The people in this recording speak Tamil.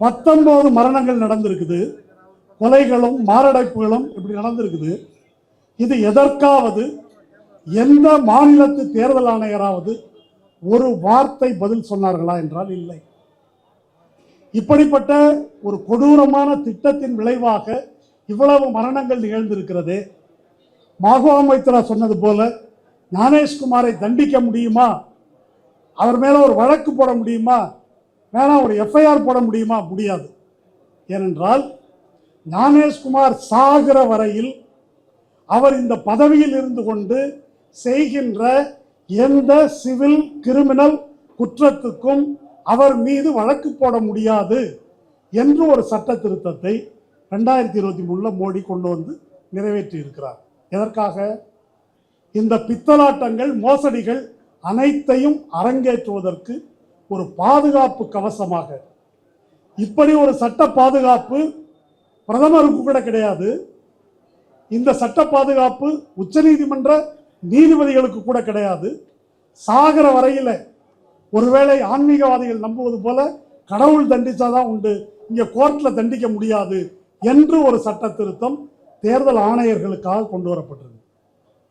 பத்தொன்பது மரணங்கள் நடந்திருக்குது. கொலைகளும் மாரடைப்புகளும் இப்படி நடந்திருக்குது. இது எதற்காவது எந்த மாநிலத்து தேர்தல் ஆணையராவது ஒரு வார்த்தை பதில் சொன்னார்களா என்றால் இல்லை. இப்படிப்பட்ட ஒரு கொடூரமான திட்டத்தின் விளைவாக இவ்வளவு மரணங்கள் நிகழ்ந்திருக்கிறது. மாகோ மைத்ரா சொன்னது போல ஞானேஷ்குமாரை தண்டிக்க முடியுமா? அவர் மேல ஒரு வழக்கு போட முடியுமா? வேணா ஒரு எஃப்ஐஆர் போட முடியுமா? முடியாது. ஏனென்றால் ஞானேஷ்குமார் சாகிற வரையில் அவர் இந்த பதவியில் இருந்து கொண்டு செய்கின்ற எந்த சிவில் கிரிமினல் குற்றத்துக்கும் அவர் மீது வழக்கு போட முடியாது என்று ஒரு சட்ட திருத்தத்தை ரெண்டாயிரத்தி இருபத்தி மூணில் மோடி கொண்டு வந்து நிறைவேற்றி இருக்கிறார் எதற்காக? இந்த பித்தலாட்டங்கள் மோசடிகள் அனைத்தையும் அரங்கேற்றுவதற்கு ஒரு பாதுகாப்பு கவசமாக. இப்படி ஒரு சட்ட பாதுகாப்பு பிரதமருக்கு கூட கிடையாது. இந்த சட்ட பாதுகாப்பு உச்சநீதிமன்ற நீதிபதிகளுக்கு கூட கிடையாது. சாகர வரையில் ஒருவேளை ஆன்மீகவாதிகள் நம்புவது போல கடவுள் தண்டிச்சாதான் உண்டு. இங்கே கோர்ட்டில் தண்டிக்க முடியாது என்று ஒரு சட்ட திருத்தம் தேர்தல் ஆணையர்களுக்காக கொண்டு வரப்பட்டிருக்கு